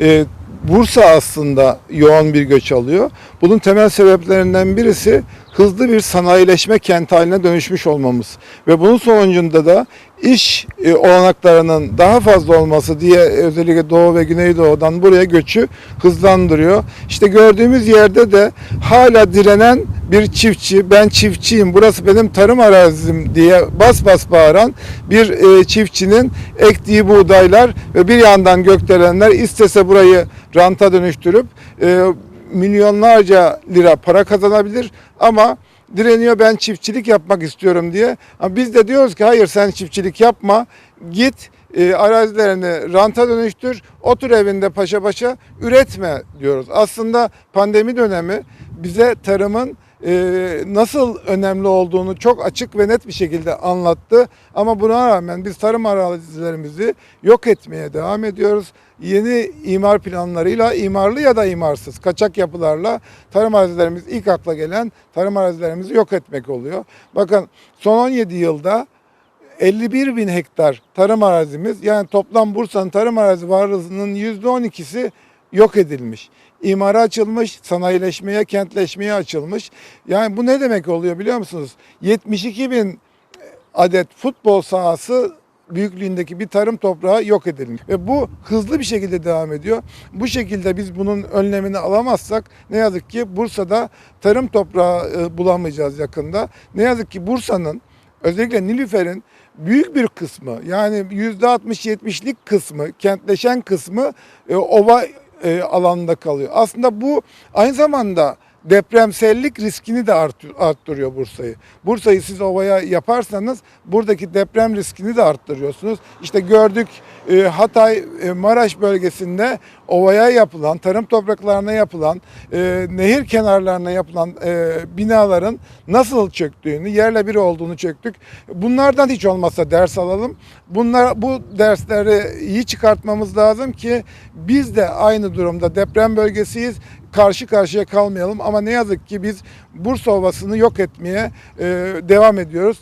Ee, Bursa aslında yoğun bir göç alıyor. Bunun temel sebeplerinden birisi hızlı bir sanayileşme kenti haline dönüşmüş olmamız. Ve bunun sonucunda da iş e, olanaklarının daha fazla olması diye özellikle Doğu ve Güneydoğu'dan buraya göçü hızlandırıyor. İşte gördüğümüz yerde de hala direnen bir çiftçi, ben çiftçiyim, burası benim tarım arazim diye bas bas bağıran bir e, çiftçinin ektiği buğdaylar ve bir yandan gökdelenler istese burayı ranta dönüştürüp e, milyonlarca lira para kazanabilir ama direniyor ben çiftçilik yapmak istiyorum diye. Ama biz de diyoruz ki hayır sen çiftçilik yapma git e, arazilerini ranta dönüştür otur evinde paşa paşa üretme diyoruz. Aslında pandemi dönemi bize tarımın nasıl önemli olduğunu çok açık ve net bir şekilde anlattı. Ama buna rağmen biz tarım arazilerimizi yok etmeye devam ediyoruz. Yeni imar planlarıyla imarlı ya da imarsız kaçak yapılarla tarım arazilerimiz ilk akla gelen tarım arazilerimizi yok etmek oluyor. Bakın son 17 yılda 51 bin hektar tarım arazimiz yani toplam Bursa'nın tarım arazi varlığının %12'si yok edilmiş. İmara açılmış, sanayileşmeye, kentleşmeye açılmış. Yani bu ne demek oluyor biliyor musunuz? 72 bin adet futbol sahası büyüklüğündeki bir tarım toprağı yok edilmiş. Ve bu hızlı bir şekilde devam ediyor. Bu şekilde biz bunun önlemini alamazsak ne yazık ki Bursa'da tarım toprağı e, bulamayacağız yakında. Ne yazık ki Bursa'nın özellikle Nilüfer'in büyük bir kısmı yani %60-70'lik kısmı kentleşen kısmı e, ova e, alanında kalıyor. Aslında bu aynı zamanda depremsellik riskini de art- arttırıyor Bursa'yı. Bursa'yı siz ovaya yaparsanız buradaki deprem riskini de arttırıyorsunuz. İşte gördük e, Hatay e, Maraş bölgesinde ovaya yapılan, tarım topraklarına yapılan, e, nehir kenarlarına yapılan binaların nasıl çöktüğünü, yerle bir olduğunu çöktük. Bunlardan hiç olmazsa ders alalım. Bunlar bu dersleri iyi çıkartmamız lazım ki biz de aynı durumda deprem bölgesiyiz karşı karşıya kalmayalım ama ne yazık ki biz Bursa Ovası'nı yok etmeye e, devam ediyoruz.